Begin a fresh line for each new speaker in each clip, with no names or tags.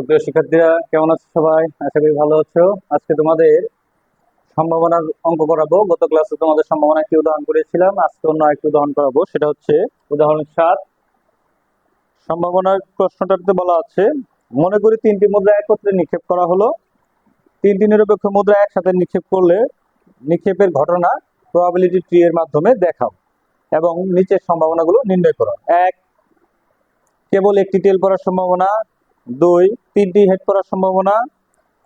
সুপ্রিয় শিক্ষার্থীরা, কেমন আছো সবাই? আশা করি ভালো আছো। আজকে তোমাদের সম্ভাবনার অঙ্ক করাবো। গত ক্লাসে তোমাদের সম্ভাবনা একটি উদাহরণ করেছিলাম। আজকে অন্য একটি উদাহরণ করাবো। সেটা হচ্ছে উদাহরণ সাত। সম্ভাবনার প্রশ্নটাতে বলা আছে, মনে করি তিনটি মুদ্রা একত্রে নিক্ষেপ করা হলো। তিনটি নিরপেক্ষ মুদ্রা একসাথে নিক্ষেপ করলে নিক্ষেপের ঘটনা প্রবাবিলিটি ট্রি এর মাধ্যমে দেখাও এবং নিচের সম্ভাবনাগুলো নির্ণয় করো। এক, কেবল একটি টেল পড়ার সম্ভাবনা। দুই, তিনটি হেড করার সম্ভাবনা,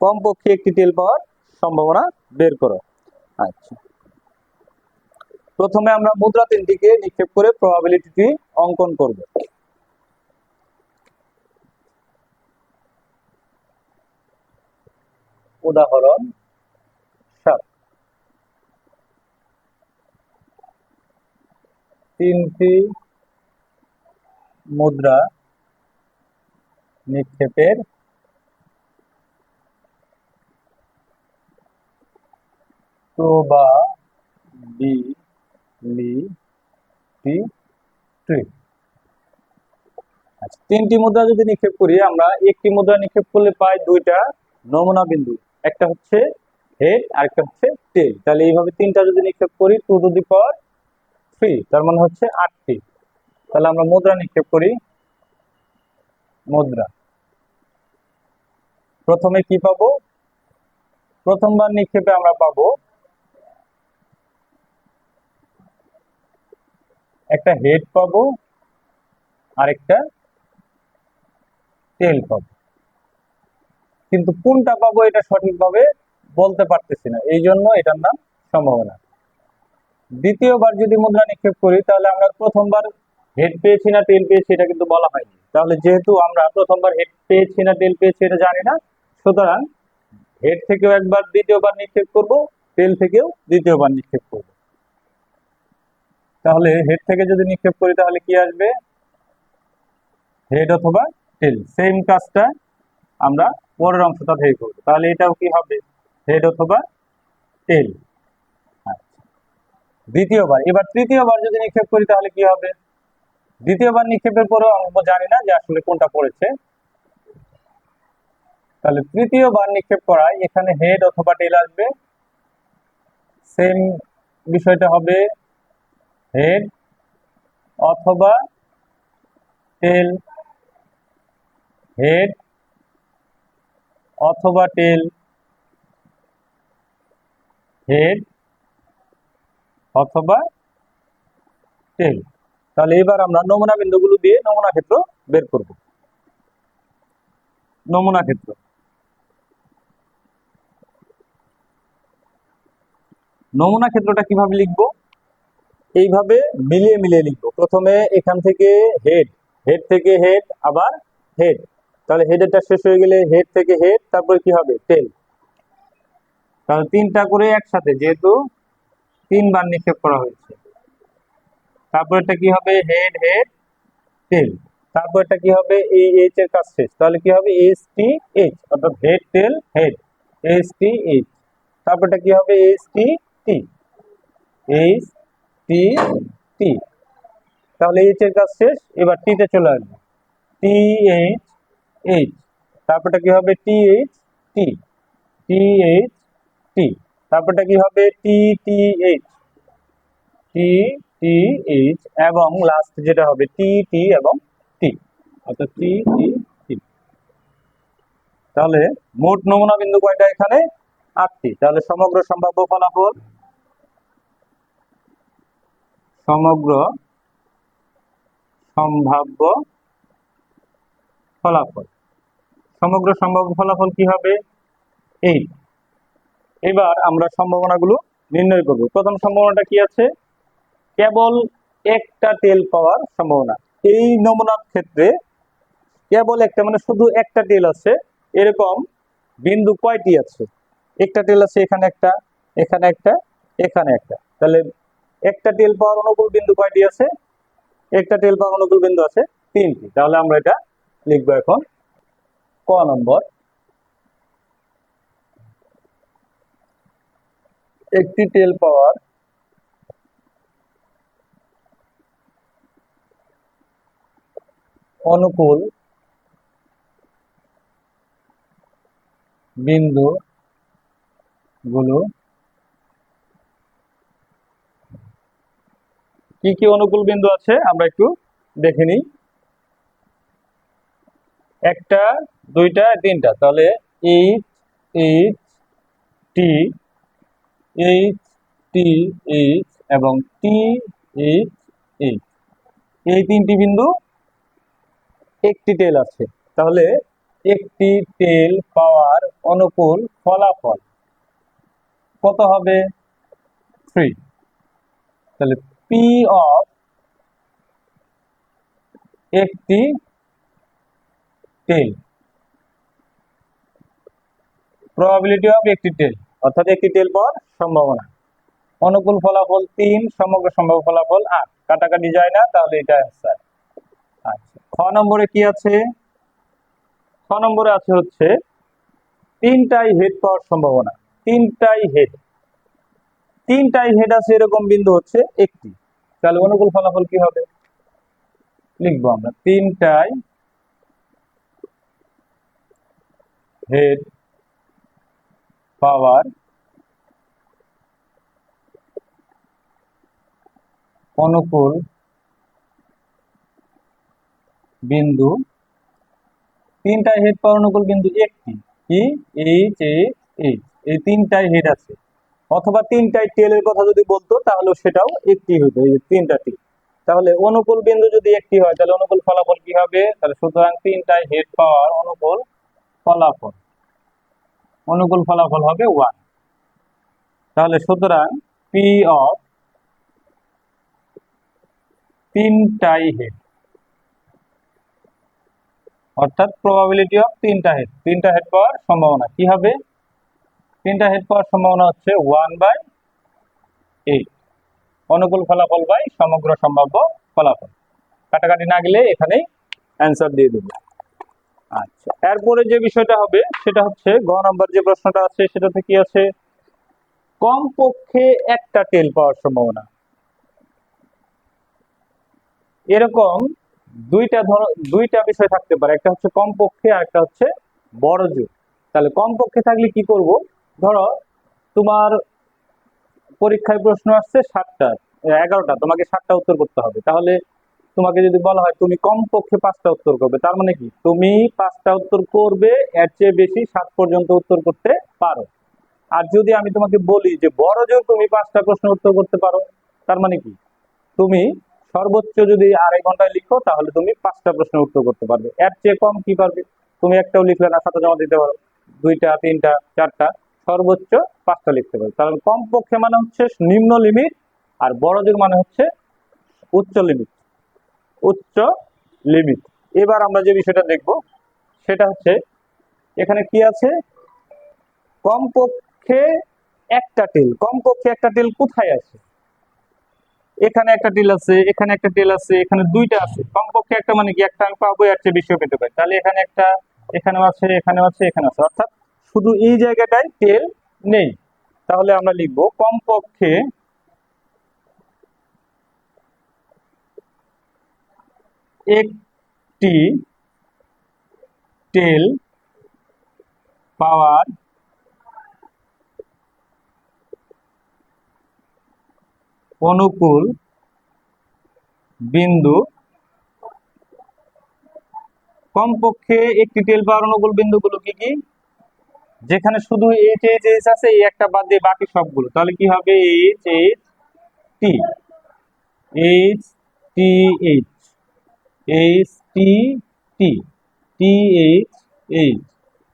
কমপক্ষে একটি টেল পাওয়ার সম্ভাবনা বের করো। আচ্ছা। প্রথমে আমরা মুদ্রা তিনটিকে নিক্ষেপ করে প্রবাবিলিটিটি অঙ্কন করব। উদাহরণ সাত। তিনটি মুদ্রা নিক্ষেপের আচ্ছা তিনটি মুদ্রা যদি নিক্ষেপ করি, আমরা একটি মুদ্রা নিক্ষেপ করলে পাই দুইটা নমুনা বিন্দু। একটা হচ্ছে হেড আর একটা হচ্ছে টেল তাহলে এইভাবে তিনটা যদি নিক্ষেপ করি two two the power three তার মানে হচ্ছে আটটি। তাহলে আমরা মুদ্রা নিক্ষেপ করি, মুদ্রা। প্রথমে কি পাবো? প্রথমবার নিক্ষেপে আমরা পাবো একটা হেড পাবো আর একটা টেল পাবো। কিন্তু কোনটা পাবো এটা সঠিকভাবে বলতে পারতেছি না, এই জন্য এটার নাম সম্ভাবনা। দ্বিতীয়বার যদি মুদ্রা নিক্ষেপ করি, তাহলে আমরা প্রথমবার হেড পেয়েছি না টেল পেয়েছি, এটা কিন্তু বলা হয়নি। তাহলে যেহেতু আমরা প্রথমবার হেড পেয়েছি না টেল পেয়েছি, এটা জানি না সুতরাং হেড থেকেও একবার দ্বিতীয়বার নিক্ষেপ করব টেল থেকেও দ্বিতীয়বার নিক্ষেপ করব। তাহলে হেড থেকে যদি নিক্ষেপ করি, তাহলে কি আসবে? হেড অথবা টেল। সেম কাজটা আমরা পরের অংশটা থেকে করব। তাহলে এটাও কি হবে? হেড অথবা টেল। দ্বিতীয়বার। এবার তৃতীয়বার যদি নিক্ষেপ করি, তাহলে কি হবে? দ্বিতীয়বার নিক্ষেপের পরেও আমরা জানি না যে আসলে কোনটা পড়েছে। তাহলে তৃতীয়বার নিক্ষেপ করায়, এখানে হেড অথবা টেল আসবে। সেম বিষয়টা হবে হেড অথবা টেল হেড অথবা টেল হেড অথবা টেল তাহলে এবার আমরা নমুনা বিন্দুগুলো দিয়ে নমুনা ক্ষেত্র বের করব। নমুনা ক্ষেত্র। নমুনা ক্ষেত্রটা কীভাবে লিখব? এইভাবে মিলিয়ে মিলিয়ে লিখব। প্রথমে এখান থেকে হেড হেড থেকে হেড আবার হেড তাহলে হেডেরটা শেষ হয়ে গেলে হেড থেকে হেড তারপরে কি হবে? টেল তাহলে তিনটা করে একসাথে, যেহেতু তিনবার নিক্ষেপ করা হয়েছে। তারপর এটা কি হবে? হেড হেড টেল তারপর এটা কি হবে? এই এইচ এর কাজ শেষ। তাহলে কি হবে? এস টি এইচ অর্থাৎ head tail head S T H তারপর এটা কি হবে? এস টি টি এইচ টি টি তাহলে এইচ এর কাজ শেষ, এবার টি তে চলে আসবে। টি এইচ এইচ তারপরটা কি হবে টি এইচ টি টি এইচ টি তারপরটা কি হবে T T H T T H এবং লাস্ট যেটা হবে টি টি এবং টি অর্থাৎ টি টি টি তাহলে মোট নমুনা বিন্দু কয়টা এখানে? আটটি। তাহলে সমগ্র সম্ভাব্য ফলাফল সমগ্র সম্ভাব্য ফলাফল। সমগ্র সম্ভাব্য ফলাফল কি হবে? এই। এবার আমরা সম্ভাবনাগুলো নির্ণয় করব। প্রথম সম্ভাবনাটা কি আছে? কেবল একটা তেল পাওয়ার সম্ভাবনা। এই নমুনার ক্ষেত্রে কেবল একটা মানে শুধু একটা তেল আছে, এরকম বিন্দু কয়টি আছে? একটা তেল আছে, এখানে একটা এখানে একটা এখানে একটা। তাহলে একটা তেল পাওয়ার অনুকূল বিন্দু কয়টি আছে? একটা তেল পাওয়ার অনুকূল বিন্দু আছে তিনটি। তাহলে আমরা এটা লিখব এখন ক নম্বর। একটি তেল পাওয়ার অনুকূল বিন্দু গুলো কি কি অনুকূল বিন্দু আছে আমরা একটু দেখে নিই। একটা, দুইটা, তিনটা। তাহলে H H T H T H এবং টি এইচ এইচ এই তিনটি বিন্দু একটি টেল আছে। তাহলে একটি টেল পাওয়ার অনুকূল ফলাফল কত হবে? থ্রি তাহলে অফ একটি টেল প্রবাবিলিটি অফ একটি টেল অর্থাৎ একটি টেল পাওয়ার সম্ভাবনা। অনুকূল ফলাফল তিন, সমগ্র সম্ভাব্য ফলাফল আট। কাটাকাটি যায় না, তাহলে এটা অ্যান্সার আচ্ছা খ নম্বরে কি আছে? ছ নম্বরে আছে হচ্ছে তিনটাই হেড পাওয়ার সম্ভাবনা। তিনটাই হেড তিনটাই হেড আছে, এরকম বিন্দু হচ্ছে একটি। তাহলে অনুকূল ফলাফল কি হবে? লিখব আমরা। তিনটাই হেড পাওয়ার অনুকূল বিন্দু। তিনটাই হেড পাওয়ার অনুকূল বিন্দু একটি। কি? এইচ এইচ এইচ এই তিনটাই হেড আছে। অথবা তিনটাই টেলের কথা যদি বলতো, তাহলে সেটাও একটি হইতো, এই যে তিনটা টেল তাহলে অনুকূল বিন্দু যদি একটি হয়, তাহলে অনুকূল ফলাফল কি হবে? তাহলে সুতরাং তিনটাই হেড পাওয়ার অনুকূল ফলাফল। অনুকূল ফলাফল হবে ওয়ান তাহলে সুতরাং পি অফ তিনটাই হেড। অর্থাৎ প্রবাবিলিটি অফ তিনটা হেড। তিনটা হেড পাওয়ার সম্ভাবনা কি হবে? তিনটা হেড পাওয়ার সম্ভাবনা হচ্ছে ওয়ান বাই এইট অনুকূল ফলাফল বাই সমগ্র সম্ভাব্য ফলাফল। কাটাকাটি না গেলে এখানেই অ্যান্সার দিয়ে দেবো। আচ্ছা এরপরে যে বিষয়টা হবে, সেটা হচ্ছে গ নম্বর যে প্রশ্নটা আছে সেটাতে কি আছে? কমপক্ষে একটা টেল পাওয়ার সম্ভাবনা। এরকম দুইটা ধর, দুইটা বিষয় থাকতে পারে। একটা হচ্ছে কমপক্ষে আর একটা হচ্ছে বড় জোর। তাহলে কমপক্ষে থাকলে কি করব? ধরো, তোমার পরীক্ষায় প্রশ্ন আসছে সাতটা, এগারোটা, তোমাকে সাতটা উত্তর করতে হবে। তাহলে তোমাকে যদি বলা হয় তুমি কমপক্ষে পাঁচটা উত্তর করবে, তার মানে কি? তুমি পাঁচটা উত্তর করবে, এর চেয়ে বেশি সাত পর্যন্ত উত্তর করতে পারো। আর যদি আমি তোমাকে বলি যে বড় জোর তুমি পাঁচটা প্রশ্ন উত্তর করতে পারো, তার মানে কি? তুমি সর্বোচ্চ যদি আড়াই ঘন্টায় লিখো, তাহলে তুমি পাঁচটা প্রশ্ন উত্তর করতে পারবে। এর চেয়ে কম কি পারবে? তুমি একটাও লিখলে না খাতা জমা দিতে পারো। দুইটা, তিনটা, চারটা। সর্বোচ্চ পাঁচটা লিখতে পারি। কারণ কম পক্ষে মানে হচ্ছে নিম্ন লিমিট আর বড়দের মানে হচ্ছে উচ্চ লিমিট উচ্চ লিমিট এবার আমরা যে বিষয়টা দেখব, সেটা হচ্ছে এখানে কি আছে? কমপক্ষে একটা টেল কমপক্ষে একটা টেল কোথায় আছে? এখানে একটা টেল আছে, এখানে একটা টেল আছে, এখানে দুইটা আছে। কমপক্ষে একটা মানে কি? একটা আমি পাবো চেয়ে বেশিও পেতে পারি। তাহলে এখানে একটা, এখানেও আছে এখানেও আছে এখানে আছে। অর্থাৎ শুধু এই জায়গাটায় টেল নেই। তাহলে আমরা লিখব কমপক্ষে একটি টেল পাওয়ার অনুকূল বিন্দু, কমপক্ষে একটি টেল পাওয়ার অনুকূল বিন্দুগুলো কি কি? যেখানে শুধু এইচ এইচ এইচ আছে, এই একটা বাদ দিয়ে বাকি সবগুলো। তাহলে কি হবে H H T H T H H T T T H H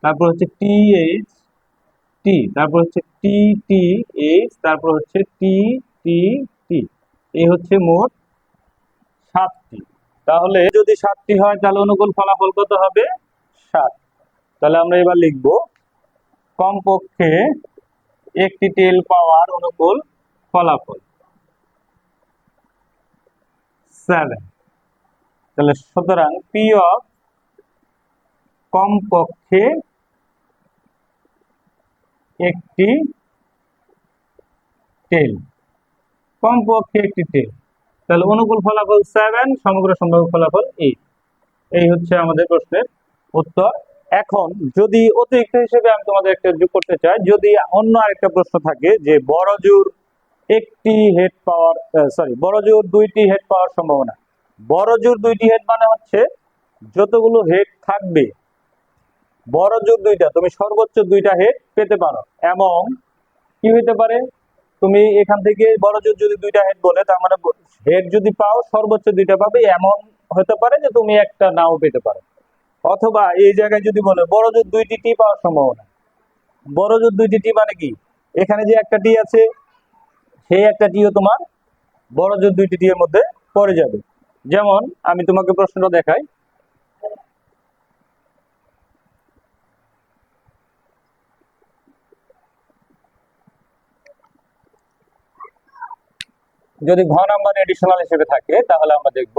তারপর হচ্ছে টি এইচ টি তারপর হচ্ছে টি টি এইচ তারপর হচ্ছে টি টি টি এই হচ্ছে মোট সাতটি। তাহলে যদি সাতটি হয়, তাহলে অনুকূল ফলাফল কত হবে? সাত। তাহলে আমরা এবার লিখব কমপক্ষে একটি টেল পাওয়ার অনুকূল ফলাফল। সেভেন তাহলে সুতরাং পি অফ কমপক্ষে একটি টেল। কমপক্ষে একটি টেল। তাহলে অনুকূল ফলাফল সেভেন সমগ্র সম্ভাব্য ফলাফল এইট এই হচ্ছে আমাদের প্রশ্নের উত্তর। এখন যদি অতিরিক্ত হিসেবে আমি তোমাদের একটা যোগ করতে চাই, যদি অন্য আরেকটা প্রশ্ন থাকে যে বড় জোর একটি হেড পাওয়ার সরি বড় জোর দুইটি হেড পাওয়ার সম্ভাবনা। বড় জোর দুইটি হেড মানে হচ্ছে যতগুলো হেড থাকবে। বড় জোর দুইটা, তুমি সর্বোচ্চ দুইটা হেড পেতে পারো। এবং কি হইতে পারে? তুমি এখান থেকে বড় জোর যদি দুইটা হেড বলে, তার মানে হেড যদি পাও, সর্বোচ্চ দুইটা পাবে। এমন হতে পারে যে তুমি একটা নাও পেতে পারো। অথবা এই জায়গায় যদি বলে, বড় জোর দুইটি টি পাওয়ার সম্ভাবনা। বড় জোর দুইটি টি মানে কি? এখানে যে একটা টি আছে, সেই একটা টিও তোমার বড় জোর দুইটি টি এর মধ্যে পড়ে যাবে। যেমন, আমি তোমাকে প্রশ্নটা দেখাই। যদি ঘ নাম্বার এডিশনাল হিসেবে থাকে, তাহলে আমরা দেখব,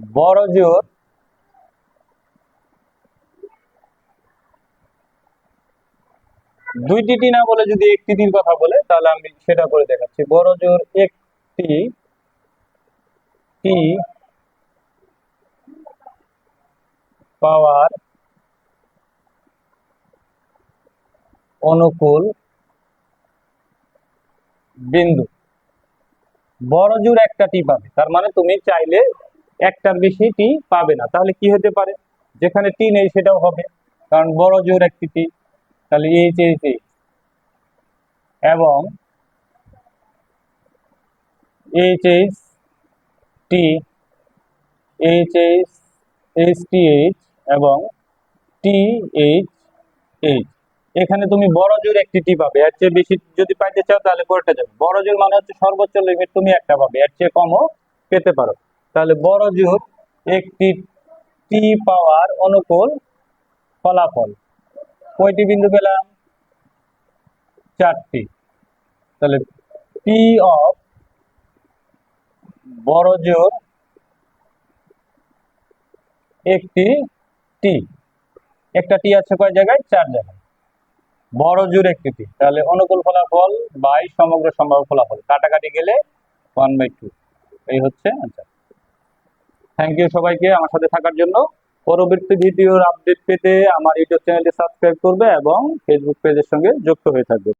বড় জোর দুইটি টি না বলে যদি একটি টির কথা বলে, তাহলে আমি সেটা করে দেখাচ্ছি। বড় জোর একটি টি পাওয়ার অনুকূল বিন্দু। বড় জোর একটা টি পাবে। তার মানে তুমি চাইলে একটার বেশি টি পাবে না। তাহলে কি হতে পারে? যেখানে টি নেই সেটাও হবে। কারণ বড় জোর একটি টি। তাহলে এইচ এইচ এইচ এবং H H T H H H T H এবং টি এইচ এইচ এখানে তুমি বড় জোর একটি টি পাবে, এর চেয়ে বেশি যদি পাইতে চাও তাহলে পরেরটা যাবে। বড় জোর মানে হচ্ছে সর্বোচ্চ লিমিট তুমি একটা পাবে, এর চেয়ে কমও পেতে পারো। তাহলে বড় জোর একটি টি পাওয়ার অনুকূল ফলাফল। কয়টি বিন্দু পেলাম? চারটি। তাহলে পি অফ বড় জোর একটি টি একটা টি আছে কয় জায়গায়? চার জায়গায়। বড় জোর একটি টি তাহলে অনুকূল ফলাফল বাই সমগ্র সম্ভাব্য ফলাফল। কাটাকাটি গেলে ওয়ান বাই টু এই হচ্ছে আনসার থ্যাংক ইউ সবাইকে আমার সাথে থাকার জন্য। পরবর্তী ভিডিওর আপডেট পেতে আমার ইউটিউব চ্যানেলটি সাবস্ক্রাইব করবে এবং ফেসবুক পেজের সঙ্গে যুক্ত হয়ে থাকবে।